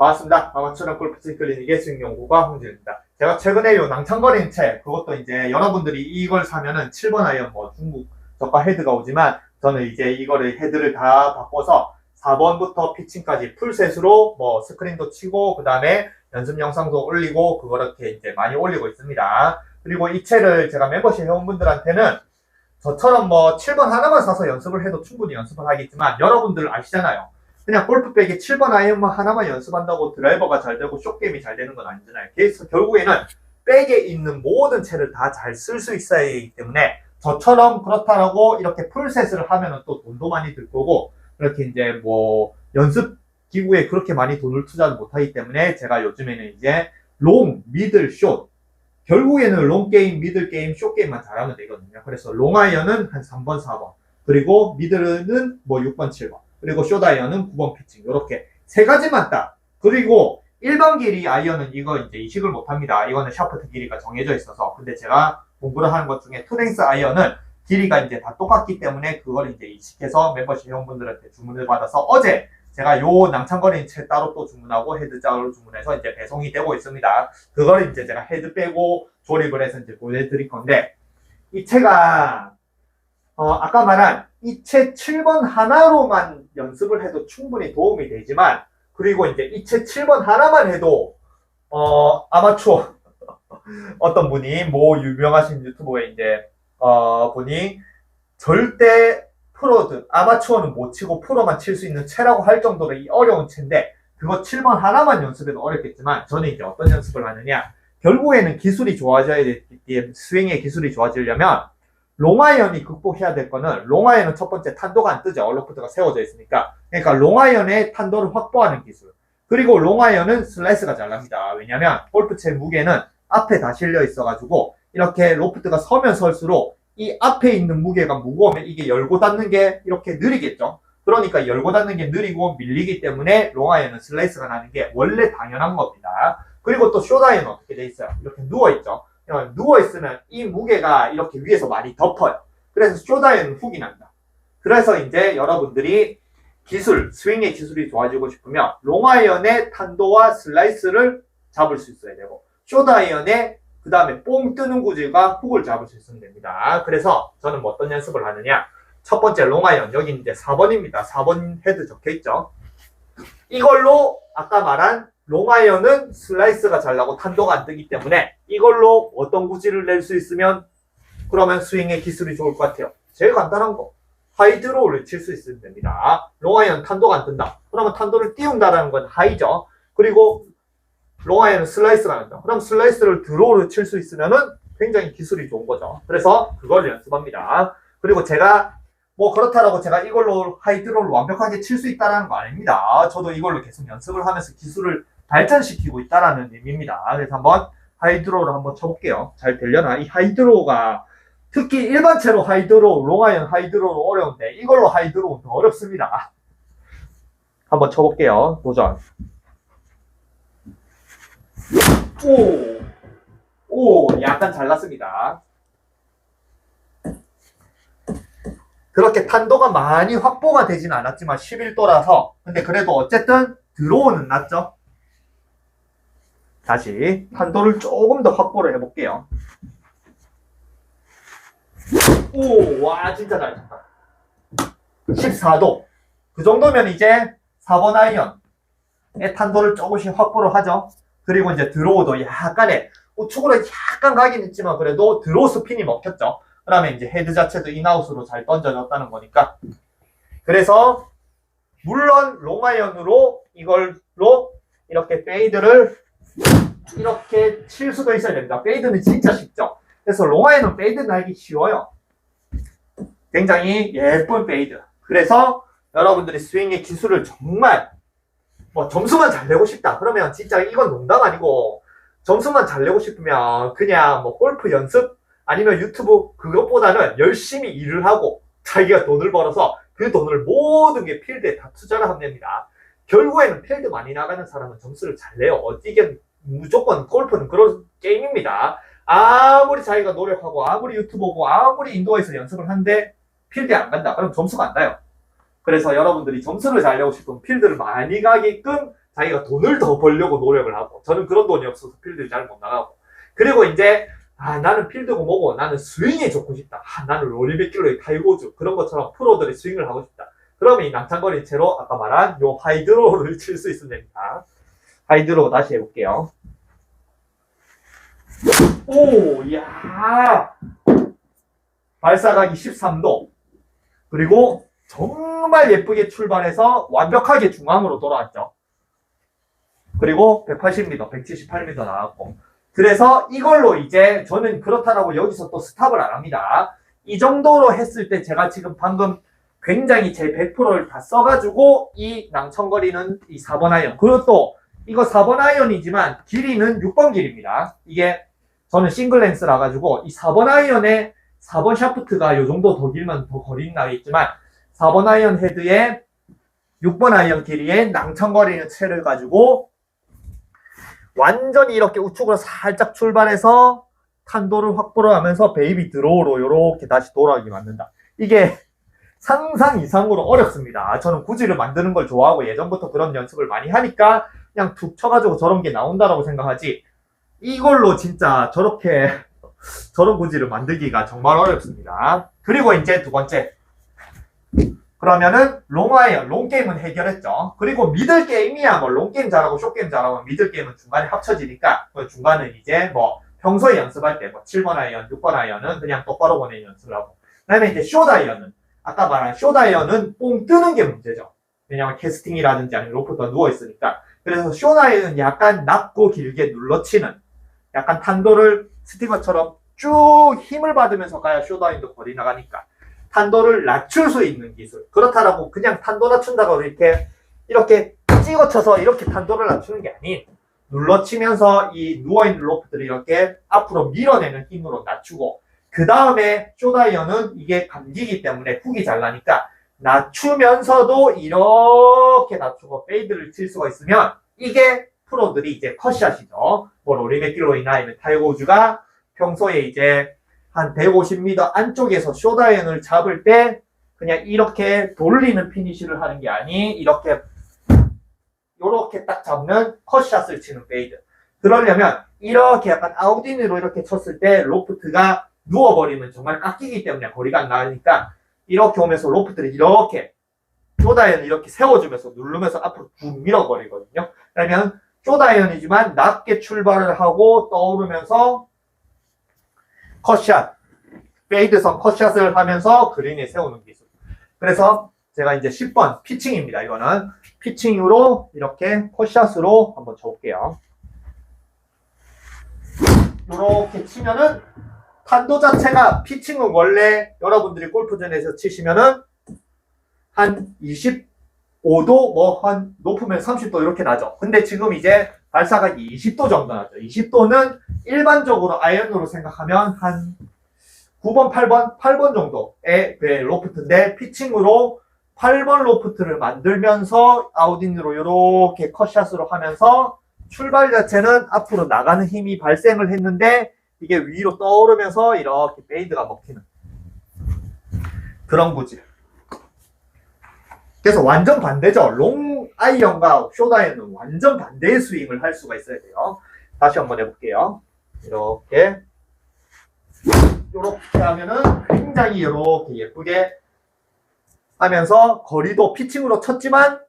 반갑습니다. 아마추어 골프 클리닉의 스윙연구가 홍진입니다. 제가 최근에 요 낭창거린 채, 그것도 이제 여러분들이 이걸 사면은 7번 아이언 뭐 중국 저가 헤드가 오지만 저는 이제 이거를 헤드를 다 바꿔서 4번부터 피칭까지 풀셋으로 뭐 스크린도 치고 그 다음에 연습 영상도 올리고 그렇게 이제 많이 올리고 있습니다. 그리고 이 채를 제가 멤버십 회원분들한테는 저처럼 뭐 7번 하나만 사서 연습을 해도 충분히 연습을 하겠지만 여러분들 아시잖아요. 그냥 골프백에 7번 아이언만 하나만 연습한다고 드라이버가 잘 되고 숏게임이 잘 되는 건 아니잖아요. 그래서 결국에는 백에 있는 모든 채를 다 잘 쓸 수 있어야 하기 때문에 저처럼 그렇다라고 이렇게 풀셋을 하면은 또 돈도 많이 들 거고 그렇게 이제 뭐 연습 기구에 그렇게 많이 돈을 투자를 못하기 때문에 제가 요즘에는 이제 롱, 미들, 숏 결국에는 롱 게임, 미들 게임, 숏 게임만 잘하면 되거든요. 그래서 롱 아이언은 한 3번, 4번 그리고 미들은 뭐 6번, 7번 그리고 숏 아이언은 9번 피칭 이렇게 세 가지만 딱 그리고 일반 길이 아이언은 이거 이제 이식을 못합니다. 이거는 샤프트 길이가 정해져 있어서 근데 제가 공부를 하는 것 중에 투랭스 아이언은 길이가 이제 다 똑같기 때문에 그걸 이제 이식해서 멤버십 회원분들한테 주문을 받아서 어제 제가 요 낭창거린 채 따로 또 주문하고 헤드 따로 주문해서 이제 배송이 되고 있습니다. 그걸 이제 제가 헤드 빼고 조립을 해서 이제 보내드릴 건데 이 채가 어, 아까 말한 이채 7번 하나로만 연습을 해도 충분히 도움이 되지만 그리고 이제 이채 7번 하나만 해도 어, 아마추어 어떤 분이 뭐 유명하신 유튜버에 이제 어, 분이 절대 프로들 아마추어는 못 치고 프로만 칠 수 있는 채라고 할 정도로 이 어려운 채인데 그거 7번 하나만 연습해도 어렵겠지만 저는 이제 어떤 연습을 하느냐. 결국에는 기술이 좋아져야 되기 스윙의 기술이 좋아지려면 롱아이언이 극복해야 될 거는 롱아이언은 첫 번째 탄도가 안 뜨죠 얼로프트가 세워져 있으니까 그러니까 롱아이언의 탄도를 확보하는 기술 그리고 롱아이언은 슬라이스가 잘 납니다 왜냐면 골프채 무게는 앞에 다 실려 있어가지고 이렇게 로프트가 서면 설수록 이 앞에 있는 무게가 무거우면 이게 열고 닫는 게 이렇게 느리겠죠. 그러니까 열고 닫는 게 느리고 밀리기 때문에 롱아이언은 슬라이스가 나는 게 원래 당연한 겁니다. 그리고 또 숏아이언은 어떻게 돼 있어요? 이렇게 누워있죠. 누워있으면 이 무게가 이렇게 위에서 많이 덮어요. 그래서 숏아이언은 훅이 난다. 그래서 이제 여러분들이 기술, 스윙의 기술이 좋아지고 싶으면 롱아이언의 탄도와 슬라이스를 잡을 수 있어야 되고 숏아이언의 그 다음에 뽕 뜨는 구질과 훅을 잡을 수 있으면 됩니다. 그래서 저는 뭐 어떤 연습을 하느냐. 첫 번째 롱아이언, 여기 이제 4번입니다. 4번 헤드 적혀 있죠. 이걸로 아까 말한 롱아이언은 슬라이스가 잘 나고 탄도가 안 뜨기 때문에 이걸로 어떤 구질을 낼 수 있으면 그러면 스윙의 기술이 좋을 것 같아요. 제일 간단한 거. 하이드로우를 칠 수 있으면 됩니다. 롱아이언 탄도가 안 뜬다. 그러면 탄도를 띄운다라는 건 하이죠. 그리고 롱아이언은 슬라이스가 난다. 그럼 슬라이스를 드로우로 칠수 있으면은 굉장히 기술이 좋은 거죠. 그래서 그걸 연습합니다. 그리고 제가 뭐 그렇다라고 제가 이걸로 하이드로우를 완벽하게 칠 수 있다는 거 아닙니다. 저도 이걸로 계속 연습을 하면서 기술을 발전시키고 있다라는 의미입니다. 그래서 한번 하이드로우를 한번 쳐볼게요. 잘 되려나? 이 하이드로우가 특히 일반체로 하이드로우, 롱아이언 하이드로우 어려운데 이걸로 하이드로우는 더 어렵습니다. 한번 쳐볼게요. 도전. 오, 오, 약간 잘났습니다. 그렇게 탄도가 많이 확보가 되진 않았지만 11도라서 근데 그래도 어쨌든 드로우는 났죠. 다시 탄도를 조금 더 확보를 해볼게요. 오, 와 진짜 잘 쳤다. 14도. 그 정도면 이제 4번 아이언의 탄도를 조금씩 확보를 하죠. 그리고 이제 드로우도 약간의 우측으로 약간 가긴 했지만 그래도 드로우 스핀이 먹혔죠. 그 다음에 이제 헤드 자체도 인아웃으로 잘 던져졌다는 거니까. 그래서 물론 롱아이언으로 이걸로 이렇게 페이드를 이렇게 칠 수도 있어야 됩니다. 페이드는 진짜 쉽죠. 그래서 롱아이언은 페이드 날기 쉬워요. 굉장히 예쁜 페이드. 그래서 여러분들이 스윙의 기술을 정말 뭐 점수만 잘 내고 싶다. 그러면 진짜 이건 농담 아니고 점수만 잘 내고 싶으면 그냥 뭐 골프 연습 아니면 유튜브 그것보다는 열심히 일을 하고 자기가 돈을 벌어서 그 돈을 모든 게 필드에 다 투자를 됩니다. 결국에는 필드 많이 나가는 사람은 점수를 잘 내요. 이게 무조건 골프는 그런 게임입니다. 아무리 자기가 노력하고 아무리 유튜브고 아무리 인도에서 연습을 하는데 필드에 안 간다. 그럼 점수가 안 나요. 그래서 여러분들이 점수를 잘 내고 싶으면 필드를 많이 가게끔 자기가 돈을 더 벌려고 노력을 하고 저는 그런 돈이 없어서 필드 잘못 나가고 그리고 이제 아 나는 필드고 뭐고 나는 스윙이 좋고 싶다. 아, 나는 롤리백길로의 타이거즈 그런 것처럼 프로들의 스윙을 하고 싶다. 그러면 이 낭창거린 채로 아까 말한 요 하이드로우를 칠 수 있으면 됩니다. 하이드로우 다시 해볼게요. 오, 야 발사각이 13도. 그리고 정말 예쁘게 출발해서 완벽하게 중앙으로 돌아왔죠. 그리고 180m, 178m 나왔고. 그래서 이걸로 이제 저는 그렇다라고 여기서 또 스탑을 안 합니다. 이 정도로 했을 때 제가 지금 방금 굉장히 제 100%를 다 써가지고 이 낭천거리는 이 4번 아이언. 그리고 또 이거 4번 아이언이지만 길이는 6번 길입니다. 이게 저는 싱글 렌스라 가지고 이 4번 아이언에 4번 샤프트가 요 정도 더 길면 더 거리는 나겠지만 4번 아이언 헤드에 6번 아이언 길이에 낭천거리는 채를 가지고 완전히 이렇게 우측으로 살짝 출발해서 탄도를 확보를 하면서 베이비 드로우로 이렇게 다시 돌아오게 만든다. 이게 상상 이상으로 어렵습니다. 저는 구지를 만드는 걸 좋아하고 예전부터 그런 연습을 많이 하니까 그냥 툭 쳐가지고 저런 게 나온다라고 생각하지 이걸로 진짜 저렇게 저런 구지를 만들기가 정말 어렵습니다. 그리고 이제 두 번째 그러면은 롱아이언, 롱게임은 해결했죠. 그리고 미들 게임이야 뭐 롱게임 잘하고 숏게임 잘하고 미들 게임은 중간에 합쳐지니까 그 중간은 이제 뭐 평소에 연습할 때 뭐 7번 아이언, 6번 아이언은 그냥 똑바로 보내는 연습을 하고 그 다음에 이제 숏 아이언은 아까 말한 숏 아이언은 뽕 뜨는 게 문제죠. 왜냐면 캐스팅이라든지 아니면 로프가 누워 있으니까 그래서 숏 아이언은 약간 낮고 길게 눌러치는 약간 탄도를 스티커처럼 쭉 힘을 받으면서 가야 숏 아이언도 거리 나가니까 탄도를 낮출 수 있는 기술. 그렇다라고 그냥 탄도 낮춘다고 이렇게 이렇게 찍어쳐서 이렇게 탄도를 낮추는 게 아닌 눌러치면서 이 누워있는 로프들을 이렇게 앞으로 밀어내는 힘으로 낮추고 그 다음에 쇼다이언은 이게 감기기 때문에 훅이 잘 나니까 낮추면서도 이렇게 낮추고 페이드를 칠 수가 있으면 이게 프로들이 이제 컷샷이죠. 뭐 로리 맥길로 이나 아니면 타이거 우즈가 평소에 이제 한 150m 안쪽에서 쇼다이언을 잡을 때 그냥 이렇게 돌리는 피니쉬를 하는 게 아닌 이렇게 이렇게 딱 잡는 컷샷을 치는 페이드. 그러려면 이렇게 약간 아웃인으로 이렇게 쳤을 때 로프트가 누워버리면 정말 깎이기 때문에 거리가 안 나니까 이렇게 오면서 로프트를 이렇게 쇼다이언을 이렇게 세워주면서 누르면서 앞으로 쭉 밀어버리거든요. 그러면 쇼다이언이지만 낮게 출발을 하고 떠오르면서 컷샷, 페이드선 컷샷을 하면서 그린에 세우는 기술. 그래서 제가 이제 10번 피칭입니다. 이거는 피칭으로 이렇게 컷샷으로 한번 쳐볼게요. 이렇게 치면은 탄도 자체가 피칭은 원래 여러분들이 골프전에서 치시면은 한 25도 뭐 한 높으면 30도 이렇게 나죠. 근데 지금 이제 발사가 20도 정도 나죠. 20도는 일반적으로 아이언으로 생각하면 한 9번, 8번, 8번 정도의 그 로프트인데 피칭으로 8번 로프트를 만들면서 아웃인으로 이렇게 컷샷으로 하면서 출발 자체는 앞으로 나가는 힘이 발생을 했는데 이게 위로 떠오르면서 이렇게 페이드가 먹히는 그런 구질. 그래서 완전 반대죠. 롱 아이언과 숏 아이언은 완전 반대의 스윙을 할 수가 있어야 돼요. 다시 한번 해볼게요. 이렇게 이렇게 하면은 굉장히 이렇게 예쁘게 하면서 거리도 피칭으로 쳤지만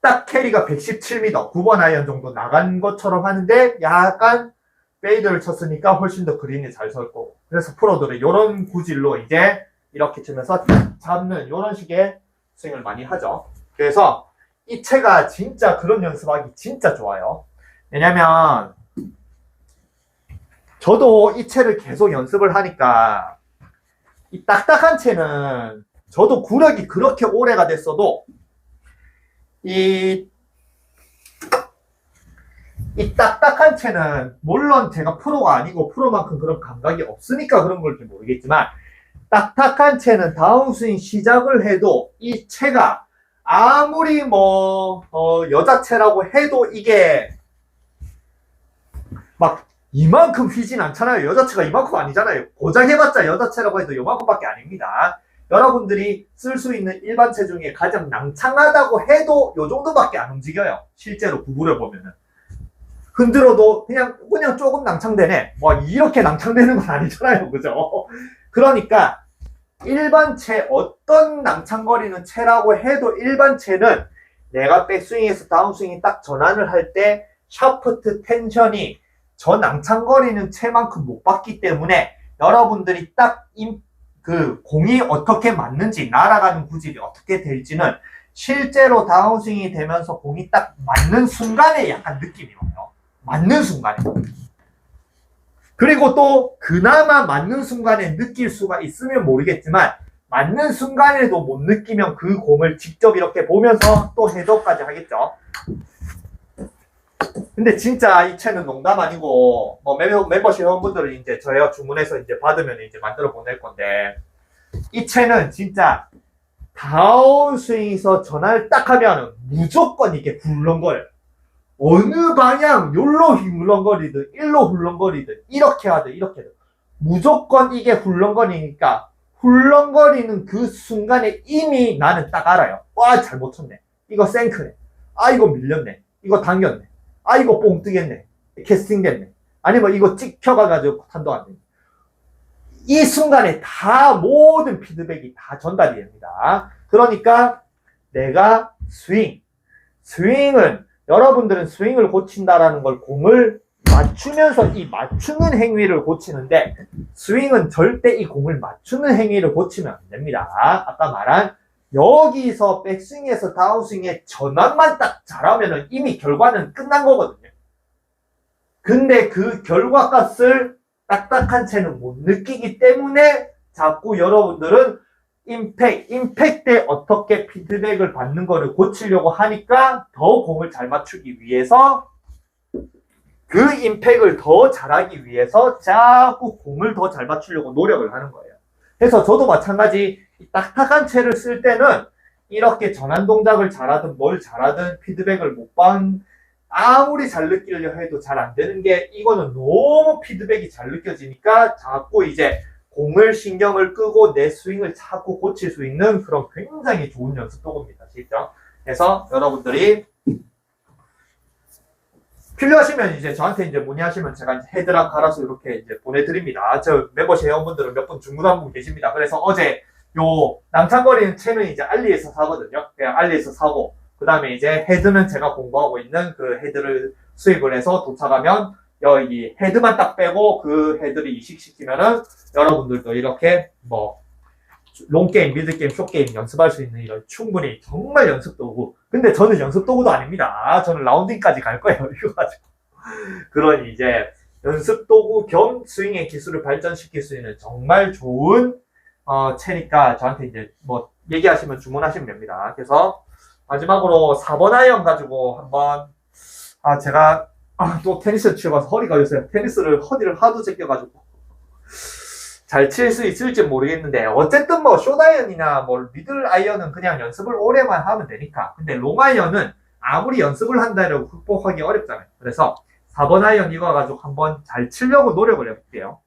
딱 캐리가 117m, 9번 아이언 정도 나간 것처럼 하는데 약간 페이드를 쳤으니까 훨씬 더 그린이 잘 설 거고 그래서 프로들은 이런 구질로 이제 이렇게 치면서 잡는 이런 식의 스윙을 많이 하죠. 그래서 이 채가 진짜 그런 연습하기 진짜 좋아요. 왜냐면 저도 이 채를 계속 연습을 하니까 이 딱딱한 채는 저도 구력이 그렇게 오래가 됐어도 이, 이 딱딱한 채는 물론 제가 프로가 아니고 프로만큼 그런 감각이 없으니까 그런 걸지 모르겠지만 딱딱한 채는 다운스윙 시작을 해도 이 채가 아무리 뭐 어, 여자 채라고 해도 이게 막 이만큼 휘진 않잖아요. 여자체가 이만큼 아니잖아요. 고작 해봤자 여자체라고 해도 이만큼밖에 아닙니다. 여러분들이 쓸 수 있는 일반체 중에 가장 낭창하다고 해도 요 정도밖에 안 움직여요. 실제로 구부려 보면은. 흔들어도 그냥 그냥 조금 낭창되네. 뭐 이렇게 낭창되는 건 아니잖아요. 그죠? 그러니까 일반체 어떤 낭창거리는 체라고 해도 일반체는 내가 백스윙에서 다운스윙이 딱 전환을 할 때 샤프트 텐션이 저 낭창거리는 체만큼 못 받기 때문에 여러분들이 딱 그 공이 어떻게 맞는지 날아가는 구질이 어떻게 될지는 실제로 다운스윙이 되면서 공이 딱 맞는 순간에 약간 느낌이 와요. 맞는 순간에. 그리고 또 그나마 맞는 순간에 느낄 수가 있으면 모르겠지만 맞는 순간에도 못 느끼면 그 공을 직접 이렇게 보면서 또 해석까지 하겠죠. 근데 진짜 이 채는 농담 아니고 뭐 멤버, 멤버십 회원분들은 이제 저희가 주문해서 이제 받으면 이제 만들어 보낼 건데 이 채는 진짜 다운스윙에서 전화를 딱 하면 무조건 이게 굴렁거려요. 어느 방향 요로 훌렁거리든 일로 훌렁거리든 이렇게 하든 이렇게 하든 무조건 이게 훌렁거리니까 훌렁거리는 그 순간에 이미 나는 딱 알아요. 와 잘못 쳤네. 이거 생크네. 아 이거 밀렸네. 이거 당겼네. 아 이거 뽕 뜨겠네. 캐스팅 됐네. 아니면 이거 찍혀가가지고 탄도 안 되네. 이 순간에 다 모든 피드백이 다 전달이 됩니다. 그러니까 내가 스윙, 스윙은 여러분들은 스윙을 고친다라는 걸 공을 맞추면서 이 맞추는 행위를 고치는데 스윙은 절대 이 공을 맞추는 행위를 고치면 안 됩니다. 아까 말한 여기서 백스윙에서 다운스윙의 전환만 딱 잘하면 이미 결과는 끝난 거거든요. 근데 그 결과값을 딱딱한 채는 못 느끼기 때문에 자꾸 여러분들은 임팩, 임팩 때 어떻게 피드백을 받는 거를 고치려고 하니까 더 공을 잘 맞추기 위해서 그 임팩을 더 잘하기 위해서 자꾸 공을 더 잘 맞추려고 노력을 하는 거예요. 그래서 저도 마찬가지 이 딱딱한 채를 쓸 때는 이렇게 전환 동작을 잘하든 뭘 잘하든 피드백을 못 받는 아무리 잘 느끼려 해도 잘 안 되는 게 이거는 너무 피드백이 잘 느껴지니까 자꾸 이제 공을 신경을 끄고 내 스윙을 자꾸 고칠 수 있는 그런 굉장히 좋은 연습 도구입니다. 진짜. 그래서 여러분들이 필요하시면 이제 저한테 이제 문의하시면 제가 이제 헤드랑 갈아서 이렇게 이제 보내드립니다. 저 멤버십 회원분들은 몇 분 중구한 분 계십니다. 그래서 어제 요 낭창거리는 채는 이제 알리에서 사거든요. 그냥 알리에서 사고 그 다음에 이제 헤드는 제가 공부하고 있는 그 헤드를 수입을 해서 도착하면 여기 헤드만 딱 빼고 그 헤드를 이식시키면은 여러분들도 이렇게 뭐 롱게임, 미드게임, 숏게임 연습할 수 있는 이런 충분히 정말 연습 도구. 근데 저는 연습 도구도 아닙니다. 저는 라운딩까지 갈 거예요. 이거 가지고. 그런 이제 연습 도구 겸 스윙의 기술을 발전시킬 수 있는 정말 좋은 어, 채니까 저한테 이제 뭐 얘기하시면 주문하시면 됩니다. 그래서 마지막으로 4번 아이언 가지고 한번 아 제가 아, 또 테니스 치러봐서 허리가 요새 테니스를 허리를 하도 제껴가지고 잘 칠 수 있을지 모르겠는데 어쨌든 뭐 숏아이언이나 뭐 미들 아이언은 그냥 연습을 오래만 하면 되니까 근데 롱 아이언은 아무리 연습을 한다고 극복하기 어렵잖아요 그래서 4번 아이언 이거 가지고 한번 잘 치려고 노력을 해볼게요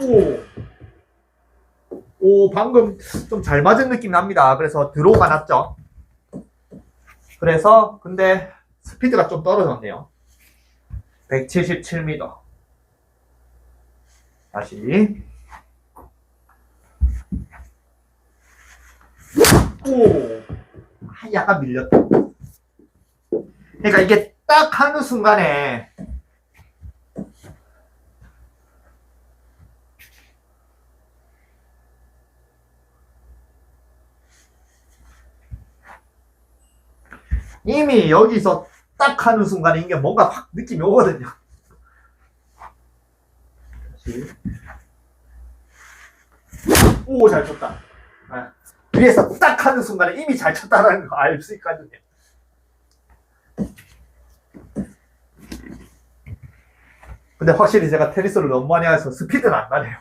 오. 오, 방금 좀 잘 맞은 느낌 납니다. 그래서 드로우가 났죠. 그래서, 근데 스피드가 좀 떨어졌네요. 177m. 다시. 오. 아, 약간 밀렸다. 그러니까 이게 딱 하는 순간에 이미 여기서 딱 하는 순간에 이게 뭔가 확 느낌이 오거든요. 오, 잘 쳤다. 아, 위에서 딱 하는 순간에 이미 잘 쳤다라는 거 알 수 있거든요. 근데 확실히 제가 테니스를 너무 많이 해서 스피드는 안 나네요.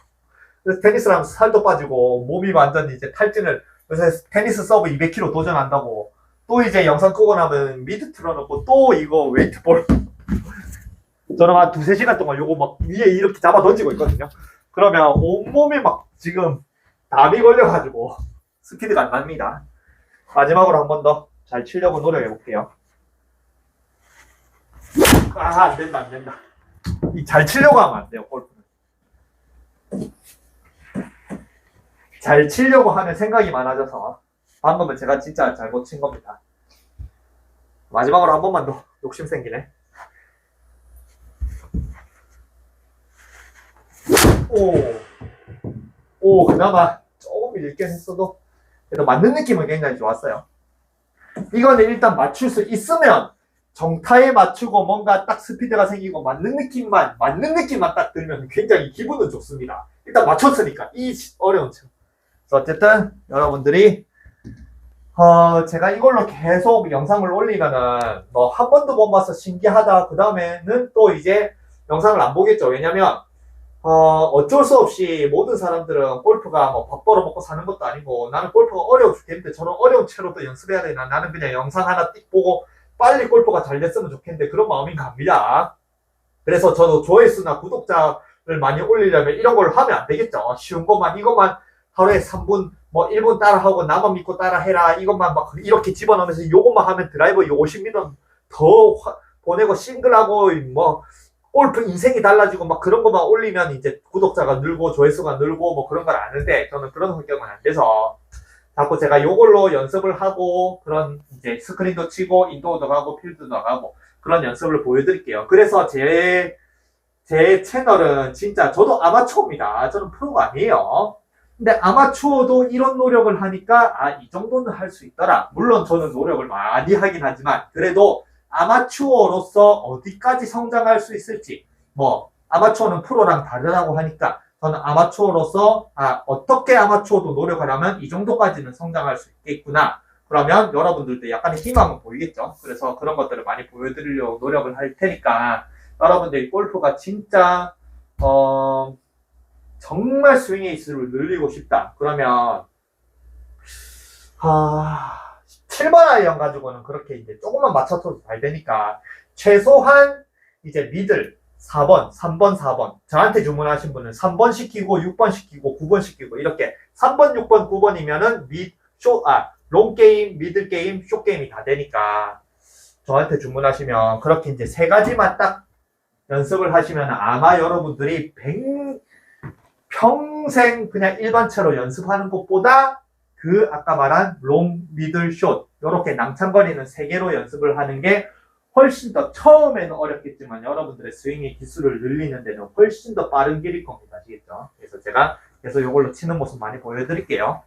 그래서 테니스를 하면서 살도 빠지고 몸이 완전 이제 탈진을 요새 테니스 서브 200kg 도전한다고 또 이제 영상 끄고 나면 미드 틀어놓고 또 이거 웨이트볼 저는 한 두세 시간 동안 요거 막 위에 이렇게 잡아 던지고 있거든요 그러면 온몸이 막 지금 담이 걸려가지고 스피드가 안 납니다. 마지막으로 한 번 더 잘 치려고 노력해 볼게요. 아, 안 된다, 안 된다. 이 잘 치려고 하면 안 돼요, 골프는. 잘 치려고 하면 생각이 많아져서 방금은 제가 진짜 잘못 친 겁니다. 마지막으로 한 번만 더 욕심 생기네. 오, 오, 그나마 조금 밀긴 했어도 그래도 맞는 느낌은 굉장히 좋았어요. 이거는 일단 맞출 수 있으면 정타에 맞추고 뭔가 딱 스피드가 생기고 맞는 느낌만 맞는 느낌만 딱 들면 굉장히 기분은 좋습니다. 일단 맞췄으니까 이 어려운 책. 어쨌든 여러분들이 어 제가 이걸로 계속 영상을 올리면은 뭐 한 번도 못 봐서 신기하다 그 다음에는 또 이제 영상을 안 보겠죠. 왜냐면 어 어쩔 수 없이 모든 사람들은 골프가 뭐밥 벌어 먹고 사는 것도 아니고 나는 골프가 어려워 죽겠는데 저런 어려운 채로도 연습해야 되나 나는 그냥 영상 하나 띡 보고 빨리 골프가 잘 됐으면 좋겠는데 그런 마음이 갑니다. 그래서 저도 조회수나 구독자를 많이 올리려면 이런 걸 하면 안 되겠죠. 쉬운 것만 이것만 하루에 3분 뭐 1분 따라하고 나만 믿고 따라해라 이것만 막 이렇게 집어넣으면서 요것만 하면 드라이버 50m 더 화- 보내고 싱글하고 뭐 골프 인생이 달라지고 막 그런 것만 올리면 이제 구독자가 늘고 조회수가 늘고 뭐 그런 걸 아는데 저는 그런 성격은 안 돼서 자꾸 제가 요걸로 연습을 하고 그런 이제 스크린도 치고 인도어도 가고 필드도 가고 그런 연습을 보여드릴게요. 그래서 제, 제 채널은 진짜 저도 아마추어입니다. 저는 프로가 아니에요. 근데 아마추어도 이런 노력을 하니까 아, 이 정도는 할 수 있더라. 물론 저는 노력을 많이 하긴 하지만 그래도 아마추어로서 어디까지 성장할 수 있을지 뭐 아마추어는 프로랑 다르다고 하니까 저는 아마추어로서 아, 어떻게 아마추어도 노력하려면 이 정도까지는 성장할 수 있겠구나. 그러면 여러분들도 약간의 희망은 보이겠죠. 그래서 그런 것들을 많이 보여드리려고 노력을 할 테니까 여러분들이 골프가 진짜 어, 정말 스윙의 이수를 늘리고 싶다. 그러면 아, 7번 아이언 가지고는 그렇게 이제 조금만 맞춰도 잘 되니까 최소한 이제 미들 4번, 3번, 4번. 저한테 주문하신 분은 3번 시키고 6번 시키고 9번 시키고 이렇게 3번, 6번, 9번이면은 미, 쇼, 아, 롱 게임, 미들 게임, 쇼 게임이 다 되니까 저한테 주문하시면 그렇게 이제 세 가지만 딱 연습을 하시면 아마 여러분들이 100, 평생 그냥 일반체로 연습하는 것보다 그 아까 말한 롱, 미들, 숏 이렇게 낭창거리는 세 개로 연습을 하는 게 훨씬 더 처음에는 어렵겠지만 여러분들의 스윙의 기술을 늘리는 데는 훨씬 더 빠른 길일 겁니다. 아시겠죠? 그래서 제가 계속 이걸로 치는 모습 많이 보여드릴게요.